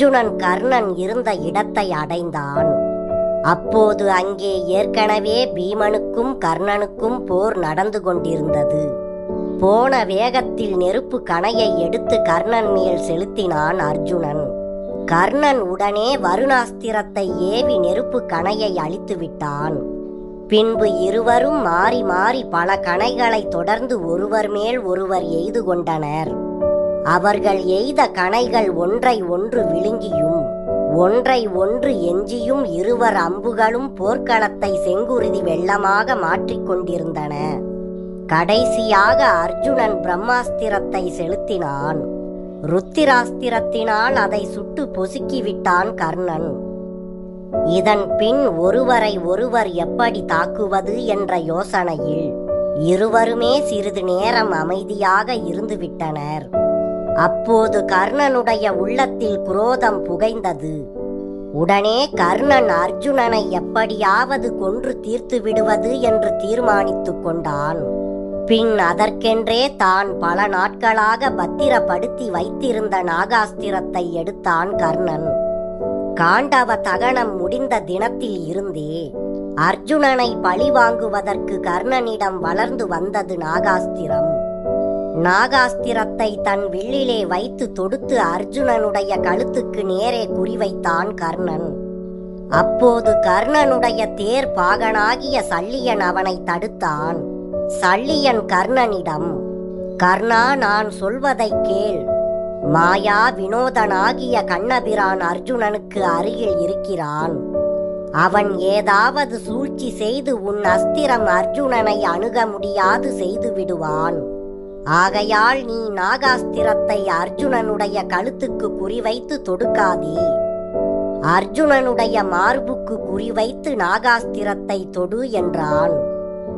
அர்ஜுனன் கர்ணன் இருந்த இடத்தை அடைந்தான். அப்போது அங்கே ஏற்கனவே பீமனுக்கும் கர்ணனுக்கும் போர் நடந்து கொண்டிருந்தது. போன வேகத்தில் நெருப்பு கணையை எடுத்து கர்ணன் மேல் செலுத்தினான் அர்ஜுனன். கர்ணன் உடனே வருணாஸ்திரத்தை ஏவி நெருப்பு கணையை அழித்து விட்டான். பின்பு இருவரும் மாறி மாறி பல கணைகளை தொடர்ந்து ஒருவர் மேல் ஒருவர் எய்து கொண்டனர். அவர்கள் எய்த கணைகள் ஒன்றை ஒன்று விழுங்கியும் ஒன்றை ஒன்று எஞ்சியும் இருவர் அம்புகளும் போர்க்களத்தை செங்குருதி வெள்ளமாக மாற்றிக் கொண்டிருந்தன. கடைசியாக அர்ஜுனன் பிரம்மாஸ்திரத்தை செலுத்தினான். ருத்திராஸ்திரத்தினால் அதை சுட்டு பொசுக்கிவிட்டான் கர்ணன். இதன் பின் ஒருவரை ஒருவர் எப்படி தாக்குவது என்ற யோசனையில் இருவருமே சிறிது நேரம் அமைதியாக இருந்துவிட்டனர். அப்போது கர்ணனுடைய உள்ளத்தில் குரோதம் புகைந்தது. உடனே கர்ணன் அர்ஜுனனை எப்படியாவது கொன்று தீர்த்து விடுவது என்று தீர்மானித்துக் கொண்டான். பின் அதற்கென்றே தான் பல நாட்களாக பத்திரப்படுத்தி வைத்திருந்த நாகாஸ்திரத்தை எடுத்தான் கர்ணன். காண்டவ தகனம் முடிந்த தினத்தில் இருந்தே அர்ஜுனனை பழிவாங்குவதற்கு கர்ணனிடம் வளர்ந்து வந்தது நாகாஸ்திரம். நாகாஸ்திரத்தை தன் வில்லிலே வைத்து தொடுத்து அர்ஜுனனுடைய கழுத்துக்கு நேரே குறிவைத்தான் கர்ணன். அப்போது கர்ணனுடைய தேர் பாகனாகிய சல்லியன் அவனை தடுத்தான். சல்லியன் கர்ணனிடம் கர்ணா நான் சொல்வதை கேள். மாயா வினோதனாகிய கண்ணபிரான் அர்ஜுனனுக்கு அருகில் இருக்கிறான். அவன் ஏதாவது சூழ்ச்சி செய்து உன் அஸ்திரம் அர்ஜுனனை அணுக முடியாது செய்து விடுவான். ஆகையால் நீ நாகாஸ்திரத்தை அர்ஜுனனுடைய கழுத்துக்கு குறிவைத்து தொடுக்காதே. அர்ஜுனனுடைய மார்புக்கு குறிவைத்து நாகாஸ்திரத்தை தொடு என்றான்.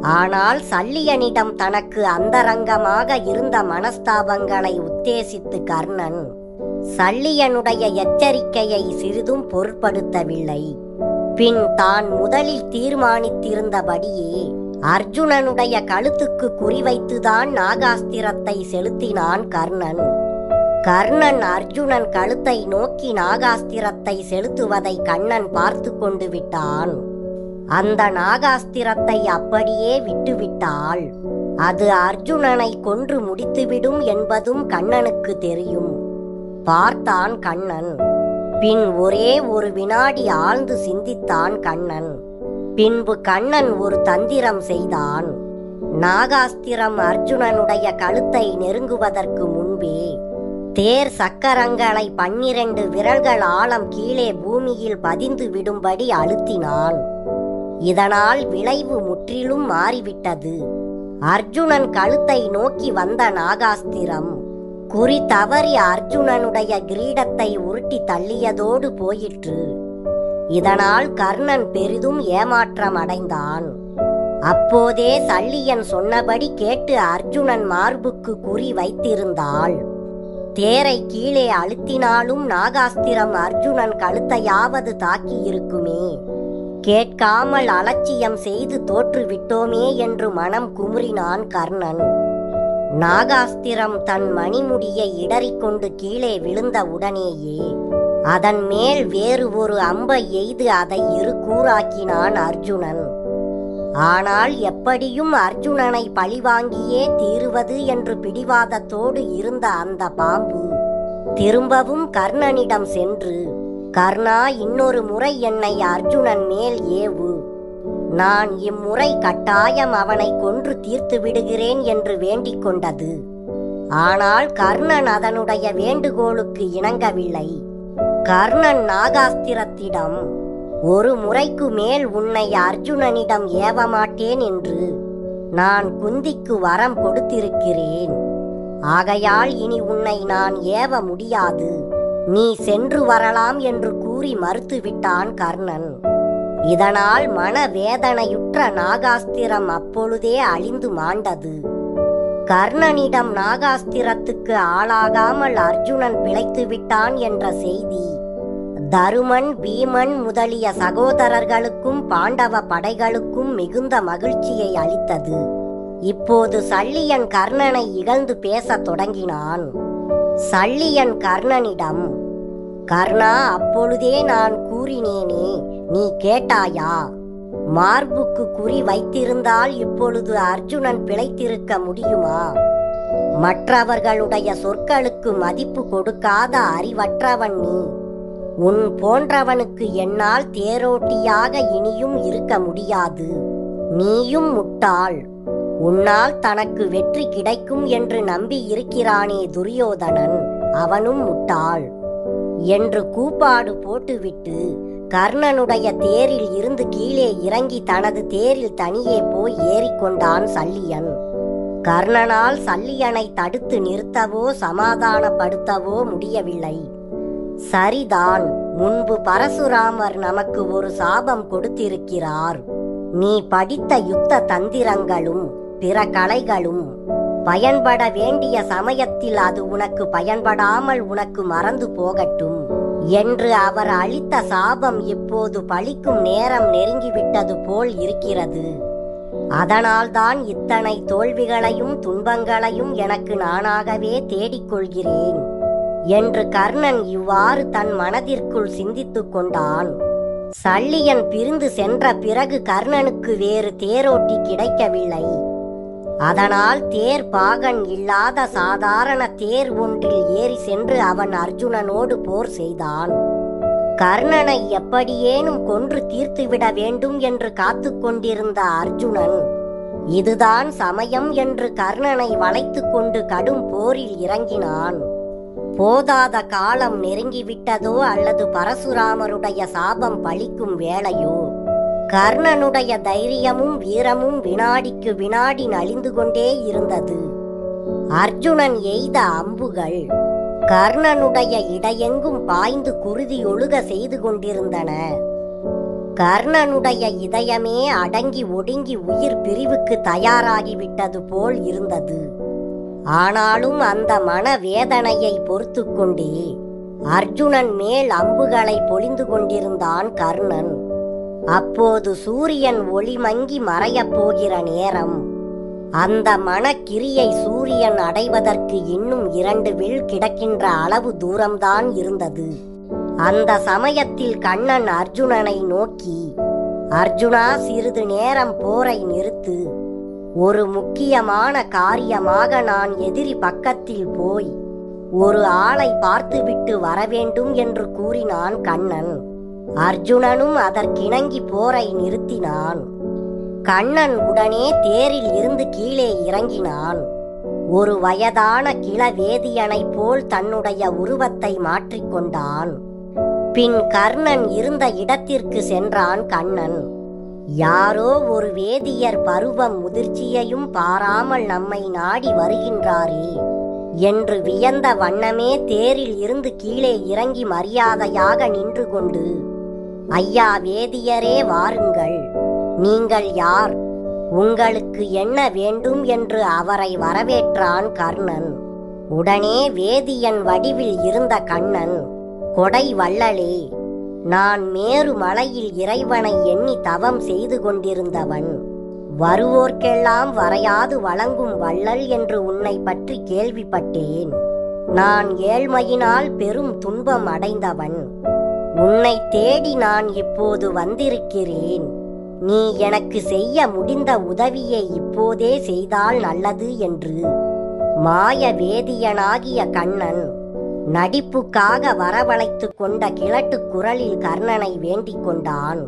ஆனால் சல்லியனிடம் தனக்கு அந்தரங்கமாக இருந்த மனஸ்தாபங்களை உத்தேசித்து கர்ணன் சல்லியனுடைய எச்சரிக்கையை சிறிதும் பொருட்படுத்தவில்லை. பின் தான் முதலில் தீர்மானித்திருந்தபடியே அர்ஜுனனுடைய கழுத்துக்கு குறிவைத்துதான் நாகாஸ்திரத்தை செலுத்தினான் கர்ணன். கர்ணன் அர்ஜுனன் கழுத்தை நோக்கி நாகாஸ்திரத்தை செலுத்துவதை கண்ணன் பார்த்து கொண்டு விட்டான். அந்த நாகாஸ்திரத்தை அப்படியே விட்டுவிட்டாள். அது அர்ஜுனனை கொன்று முடித்துவிடும் என்பதும் கண்ணனுக்கு தெரியும். பார்த்தான் கண்ணன். பின் ஒரே ஒரு வினாடி ஆழ்ந்து சிந்தித்தான் கண்ணன். பின்பு கண்ணன் ஒரு தந்திரம் செய்தான். நாகாஸ்திரம் அர்ஜுனனுடைய கழுத்தை நெருங்குவதற்கு முன்பே தேர் சக்கரங்களை பன்னிரண்டு விரல்கள் ஆழம் கீழே பூமியில் பதிந்து விடும்படி அழுத்தினான். இதனால் விளைவு முற்றிலும் மாறிவிட்டது. அர்ஜுனன் கழுத்தை நோக்கி வந்த நாகாஸ்திரம் குறி தவறி அர்ஜுனனுடைய கிரீடத்தை உருட்டி தள்ளியதோடு போயிற்று. இதனால் கர்ணன் பெரிதும் ஏமாற்றம் அடைந்தான் அப்போதே சல்லியன் சொன்னபடி கேட்டு அர்ஜுனன் மார்புக்கு குறி வைத்திருந்தாள். தேரை கீழே அழுத்தினாலும் நாகாஸ்திரம் அர்ஜுனன் கழுத்தையாவது தாக்கி இருக்குமே. கேட்காமல் அலட்சியம் செய்து தோற்றுவிட்டோமே என்று மனம் குமுறினான் கர்ணன். நாகாஸ்திரம் தன் மணிமுடியை இடறிக்கொண்டு கீழே விழுந்த உடனேயே அதன் மேல் வேறு ஒரு அம்பை எய்து அதை இரு கூறாக்கினான் அர்ஜுனன். ஆனால் எப்படியும் அர்ஜுனனை பழிவாங்கியே தீருவது என்று பிடிவாதத்தோடு இருந்த அந்த பாம்பு திரும்பவும் கர்ணனிடம் சென்று கர்ணா இன்னொரு முறை என்னை அர்ஜுனன் மேல் ஏவு. நான் இம்முறை கட்டாயம் அவனை கொன்று தீர்த்து விடுகிறேன் என்று வேண்டிக் கொண்டது. ஆனால் கர்ணன் அதனுடைய வேண்டுகோளுக்கு இணங்கவில்லை. கர்ணன் நாகாஸ்திரத்திடம் ஒரு முறைக்கு மேல் உன்னை அர்ஜுனனிடம் ஏவமாட்டேன் என்று நான் குந்திக்கு வரம் கொடுத்திருக்கிறேன். ஆகையால் இனி உன்னை நான் ஏவ முடியாது. நீ சென்று வரலாம் என்று கூறி மறுத்துவிட்டான் கர்ணன். இதனால் மனவேதனையுற்ற நாகாஸ்திரம் அப்பொழுதே அழிந்து மாண்டது. கர்ணனிடம் நாகாஸ்திரத்துக்கு ஆளாகாமல் அர்ஜுனன் பிழைத்து விட்டான் என்ற செய்தி தருமன் பீமன் முதலிய சகோதரர்களுக்கும் பாண்டவ படைகளுக்கும் மிகுந்த மகிழ்ச்சியை அளித்தது. இப்போது சல்லியன் கர்ணனை இகழ்ந்து பேசத் தொடங்கினான். சல்லியன் கர்ணனிடம் கர்ணா அப்பொழுதே நான் கூறினேனே நீ கேட்டாயா? மார்புக்கு குறி வைத்திருந்தால் இப்பொழுது அர்ஜுனன் பிழைத்திருக்க முடியுமா? மற்றவர்களுடைய சொற்களுக்கு மதிப்பு கொடுக்காத அறிவற்றவன் நீ. உன் போன்றவனுக்கு என்னால் தேரோட்டியாக இனியும் இருக்க முடியாது. நீயும் முட்டாள். உன்னால் தனக்கு வெற்றி கிடைக்கும் என்று நம்பி இருக்கிறானே துரியோதனன். அவனும் முட்டாள். என்று கூப்பாடு போட்டுவிட்டு கர்ணனுடைய தேரில் இருந்து கீழே இறங்கி தனது தேரில் தனியே போய் ஏறிக்கொண்டான் சல்லியன். கர்ணனால் சல்லியனை தடுத்து நிறுத்தவோ சமாதானப்படுத்தவோ முடியவில்லை. சரிதான். முன்பு பரசுராமர் நமக்கு ஒரு சாபம் கொடுத்திருக்கிறார். நீ படித்த யுத்த தந்திரங்களும் பிற கலைகளும் பயன்பட வேண்டிய சமயத்தில் அது உனக்கு பயன்படாமல் உனக்கு மறந்து போகட்டும். என்று அவர் அளித்த சாபம் இப்போது பழிக்கும் நேரம் நெருங்கிவிட்டது போல் இருக்கிறது. அதனால்தான் இத்தனை தோல்விகளையும் துன்பங்களையும் எனக்கு நானாகவே தேடிக்கொள்கிறேன். என்று கர்ணன் இவ்வாறு தன் மனதிற்குள் சிந்தித்துக் கொண்டான். சல்லியன் பிரிந்து சென்ற பிறகு கர்ணனுக்கு வேறு தேரோட்டி கிடைக்கவில்லை. அதனால் தேர் பாகன் இல்லாத சாதாரண தேர் ஒன்றில் ஏறி சென்று அவன் அர்ஜுனனோடு போர் செய்தான். கர்ணனை எப்படியேனும் கொன்று தீர்த்துவிட வேண்டும் என்று காத்து கொண்டிருந்த அர்ஜுனன் இதுதான் சமயம் என்று கர்ணனை வளைத்துக்கொண்டு கடும் போரில் இறங்கினான். போதாத காலம் நெருங்கிவிட்டதோ அல்லது பரசுராமருடைய சாபம் பழிக்கும் வேளையோ? கர்ணனுடைய தைரியமும் வீரமும் வினாடிக்கு வினாடி நலிந்து கொண்டே இருந்தது. அர்ஜுனன் எய்த அம்புகள் கர்ணனுடைய இடையெங்கும் பாய்ந்து குருதி ஒழுக செய்து கொண்டிருந்தன. கர்ணனுடைய இதயமே அடங்கி ஒடுங்கி உயிர் பிரிவுக்கு தயாராகிவிட்டது போல் இருந்தது. ஆனாலும் அந்த மன வேதனையை பொறுத்து கொண்டே அர்ஜுனன் மேல் அம்புகளை பொழிந்து கொண்டிருந்தான் கர்ணன். அப்போது சூரியன் ஒளிமங்கி மறையப் போகிற நேரம். அந்த மனக்கிரியை சூரியன் அடைவதற்கு இன்னும் இரண்டு வில் கிடக்கின்ற அளவு தூரம்தான் இருந்தது. அந்த சமயத்தில் கண்ணன் அர்ஜுனனை நோக்கி அர்ஜுனா சிறிது நேரம் போரை நிறுத்து. ஒரு முக்கியமான காரியமாக நான் எதிரி பக்கத்தில் போய் ஒரு ஆளை பார்த்துவிட்டு வரவேண்டும் என்று கூறினான் கண்ணன். அர்ஜுனனும் அதற்கிணங்கி போரை நிறுத்தினான். கண்ணன் உடனே தேரில் இருந்து கீழே இறங்கினான். ஒரு வயதான கிளவேதியனைப் போல் தன்னுடைய உருவத்தை மாற்றிக்கொண்டான். பின் கர்ணன் இருந்த இடத்திற்கு சென்றான் கண்ணன். யாரோ ஒரு வேதியர் பருவம் முதிர்ச்சியையும் பாராமல் நம்மை நாடி வருகின்றாரே. என்று வியந்த வண்ணமே தேரில் இருந்து கீழே இறங்கி மரியாதையாக நின்று கொண்டு ஐயா வேதியரே வாருங்கள். நீங்கள் யார்? உங்களுக்கு என்ன வேண்டும்? என்று அவரை வரவேற்றான் கர்ணன். உடனே வேதியன் வடிவில் இருந்த கண்ணன் கொடை வள்ளலே. நான் மேரு மலையில் இறைவனை எண்ணி தவம் செய்து கொண்டிருந்தவன். வருவோர்க்கெல்லாம் வரையாது வழங்கும் வள்ளல் என்று உன்னை பற்றி கேள்விப்பட்டேன். நான் ஏழ்மையினால் பெரும் துன்பம் அடைந்தவன். உன்னை தேடி நான் இப்போது வந்திருக்கிறேன். நீ எனக்கு செய்ய முடிந்த உதவியை இப்போதே செய்தால் நல்லது என்று. மாய வேதியனாகிய கண்ணன் நடிப்புக்காக வரவழைத்து கொண்ட கிழட்டு குரலில் கர்ணனை வேண்டிக் கொண்டான்.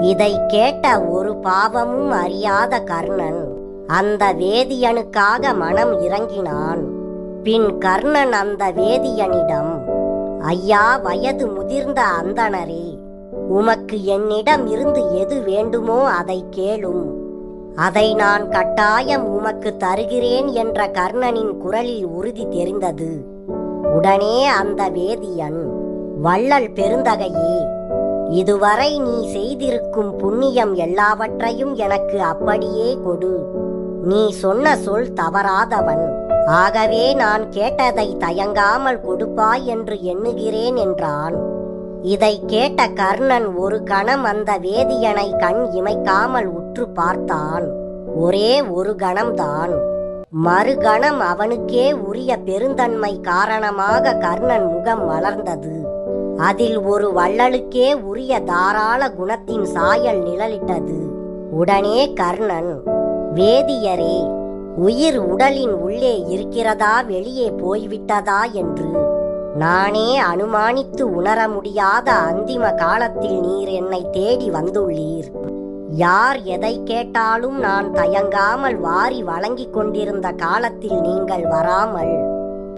இதை கேட்ட ஒரு பாவமும் அறியாத கர்ணன் அந்த வேதியனுக்காக மனம் இறங்கினான். பின் கர்ணன் அந்த வேதியனிடம் ஐயா வயது முதிர்ந்த அந்தணரே உமக்கு என்னிடம் இருந்து எது வேண்டுமோ அதை கேளும். அதை நான் கட்டாயம் உமக்கு தருகிறேன் என்ற கர்ணனின் குரலில் உறுதி தெரிந்தது. உடனே அந்த வேதியன் வள்ளல் பெருந்தகையே இதுவரை நீ செய்திருக்கும் புண்ணியம் எல்லாவற்றையும் எனக்கு அப்படியே கொடு. நீ சொன்ன சொல் தவறாதவன். ஆகவே நான் கேட்டதை தயங்காமல் கொடுப்பாய் என்று எண்ணுகிறேன் என்றான். இதை கேட்ட கர்ணன் ஒரு கணம் அந்த வேதியனை கண் இமைக்காமல் உற்று பார்த்தான். ஒரே ஒரு கணம்தான். மறுகணம் அவனுக்கே உரிய பெருந்தன்மை காரணமாக கர்ணன் முகம் மலர்ந்தது அதில் ஒரு வள்ளலுக்கே உரிய தாராள குணத்தின் சாயல் நிழலிட்டது. உடனே கர்ணன் வேதியரே உயிர் உடலின் உள்ளே இருக்கிறதா வெளியே போய்விட்டதா? என்று. நானே அனுமானித்து உணர முடியாத அந்திம காலத்தில் நீர் என்னை தேடி வந்துள்ளீர். யார் எதை கேட்டாலும் நான் தயங்காமல் வாரி வழங்கிக் கொண்டிருந்த காலத்தில் நீங்கள் வராமல்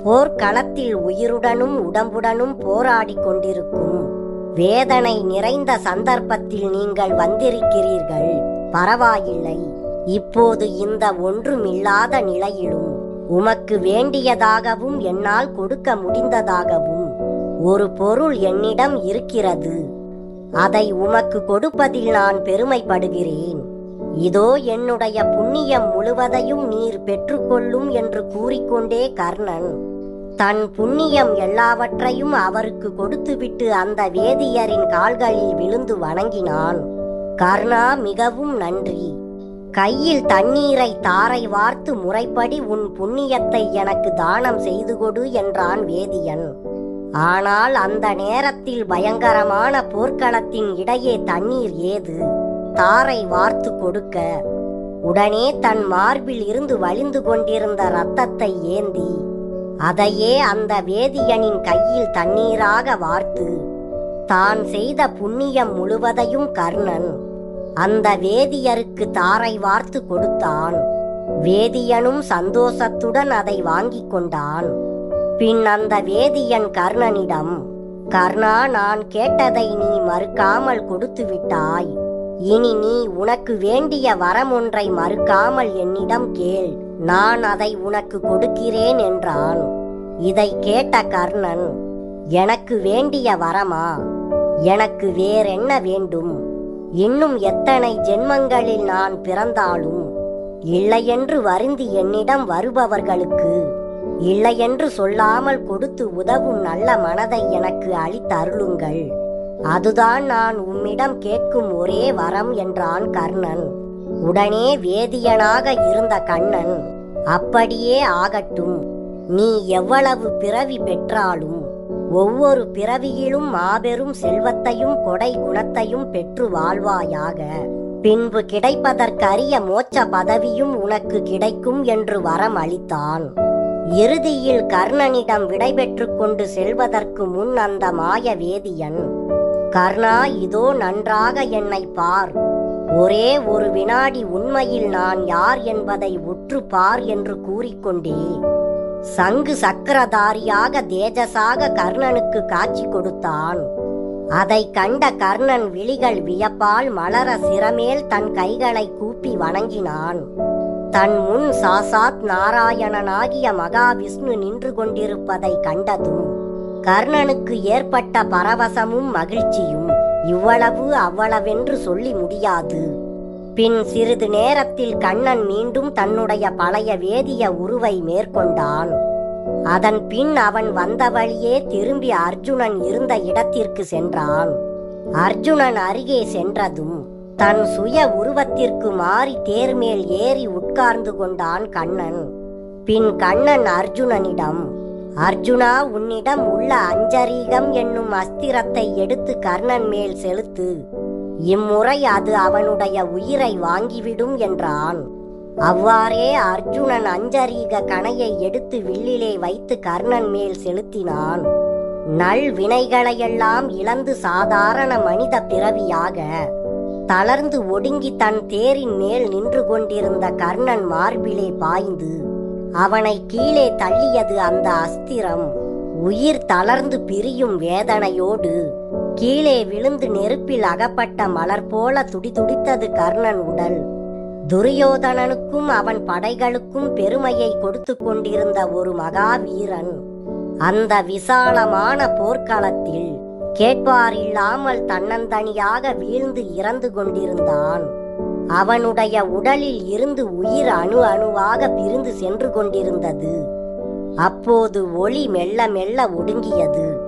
போர்க்களத்தில் உயிருடனும் உடம்புடனும் போராடிக் கொண்டிருக்கும் வேதனை நிறைந்த சந்தர்ப்பத்தில் நீங்கள் வந்திருக்கிறீர்கள். பரவாயில்லை. இப்போது இந்த ஒன்றுமில்லாத நிலையிலும் உமக்கு வேண்டியதாகவும் என்னால் கொடுக்க முடிந்ததாகவும் ஒரு பொருள் என்னிடம் இருக்கிறது. அதை உமக்கு கொடுப்பதில் நான் பெருமைப்படுகிறேன். இதோ என்னுடைய புண்ணியம் முழுவதையும் நீர் பெற்றுக்கொள்ளும் என்று கூறிக்கொண்டே கர்ணன். தன் புண்ணியம் எல்லாவற்றையும் அவருக்கு கொடுத்துவிட்டு அந்த வேதியரின் கால்களில் விழுந்து வணங்கினான். கர்ணா மிகவும் நன்றி. கையில் தண்ணீரை தாரை வார்த்து முறைப்படி உன் புண்ணியத்தை எனக்கு தானம் செய்து கொடு என்றான் வேதியன். ஆனால் அந்த நேரத்தில் பயங்கரமான போர்க்களத்தின் இடையே தண்ணீர் ஏது? தாரை வார்த்து கொடுக்க. உடனே தன் மார்பில் இருந்து வழிந்து கொண்டிருந்த ரத்தத்தை ஏந்தி அதையே அந்த வேதியனின் கையில் தண்ணீராக வார்த்து தான் செய்த புண்ணியம் முழுவதையும் கர்ணன். அந்த வேதியருக்கு தாரை வார்த்து கொடுத்தான். வேதியனும் சந்தோஷத்துடன் அதை வாங்கிக் கொண்டான். பின் அந்த வேதியன் கர்ணனிடம் கர்ணா நான் கேட்டதை நீ மறுக்காமல் கொடுத்து விட்டாய் இனி நீ உனக்கு வேண்டிய வரம் ஒன்றை மறுக்காமல் என்னிடம் கேள். நான் அதை உனக்கு கொடுக்கிறேன் என்றான். இதை கேட்ட கர்ணன் எனக்கு வேண்டிய வரமா? எனக்கு வேறென்ன வேண்டும்? இன்னும் எத்தனை ஜென்மங்களில் நான் பிறந்தாலும் இல்லையென்று வருந்தி என்னிடம் வருபவர்களுக்கு இல்லையென்று சொல்லாமல் கொடுத்து உதவும் நல்ல மனதை எனக்கு அளித்தருளுங்கள். அதுதான் நான் உம்மிடம் கேட்கும் ஒரே வரம் என்றான் கர்ணன். உடனே வேதியனாக இருந்த கண்ணன் அப்படியே ஆகட்டும். நீ எவ்வளவு பிறவி பெற்றாலும் ஒவ்வொரு பிறவியிலும் மாபெரும் செல்வத்தையும் கொடை குணத்தையும் பெற்று வாழ்வாயாக. பின்பு கிடைப்பதற்கரிய மோட்ச பதவியும் உனக்கு கிடைக்கும் என்று வரம் அளித்தான் இறுதியில் கர்ணனிடம் விடைபெற்று கொண்டு செல்வதற்கு முன் அந்த மாய வேதியன் கர்ணா இதோ நன்றாக என்னை பார். ஒரே ஒரு வினாடி உண்மையில் நான் யார் என்பதை உற்று பார் என்று கூறிக்கொண்டே சங்கு சக்கரதாரியாக தேஜசாக கர்ணனுக்கு காட்சி கொடுத்தான். அதை கண்ட கர்ணன் விழிகள் வியப்பால் மலர சிரமேல் தன் கைகளை கூப்பி வணங்கினான். தன் முன் சாசாத் நாராயணனாகிய மகாவிஷ்ணு நின்று கொண்டிருப்பதை கண்டதும் கர்ணனுக்கு ஏற்பட்ட பரவசமும் மகிழ்ச்சியும் இவ்வளவு அவ்வளவென்று சொல்லி முடியாது. பின் சிறிது நேரத்தில் கண்ணன் மீண்டும் தன்னுடைய பழைய வேதிய உருவை மேற்கொண்டான். அதன் பின் அவன் வந்த வழியே திரும்பி அர்ஜுனன் இருந்த இடத்திற்கு சென்றான். அர்ஜுனன் அருகே சென்றதும் தன் சுய உருவத்திற்கு மாறி தேர்மேல் ஏறி உட்கார்ந்து கொண்டான் கண்ணன். பின் கண்ணன் அர்ஜுனனிடம் அர்ஜுனா உன்னிடம் உள்ள அஞ்சரீகம் என்னும் அஸ்திரத்தை எடுத்து கர்ணன் மேல் செலுத்து. இம்முறை அது அவனுடைய உயிரை வாங்கிவிடும் என்றான். அவ்வாறே அர்ஜுனன் அஞ்சரீக கணையை எடுத்து வில்லிலே வைத்து கர்ணன் மேல் செலுத்தினான். நல் வினைகளையெல்லாம் இழந்து சாதாரண மனித பிறவியாக தளர்ந்து ஒடுங்கி தன் தேரின் மேல் நின்று கொண்டிருந்த கர்ணன் மார்பிலே பாய்ந்து அவனை கீழே தள்ளியது அந்த அஸ்திரம். உயிர் தளர்ந்து பிரியும் வேதனையோடு கீழே விழுந்து நெருப்பில் அகப்பட்ட மலர் போல துடிதுடித்தது கர்ணன் உடல். துரியோதனனுக்கும் அவன் படைகளுக்கும் பெருமையை கொடுத்து கொண்டிருந்த ஒரு மகாவீரன் அந்த விசாலமான போர்க்களத்தில் கேட்பாரில்லாமல் தன்னந்தனியாக வீழ்ந்து இறந்து கொண்டிருந்தான். அவனுடைய உடலில் இருந்து உயிர் அணு அணுவாக பிரிந்து சென்று கொண்டிருந்தது. அப்போது ஒளி மெல்ல மெல்ல ஒடுங்கியது.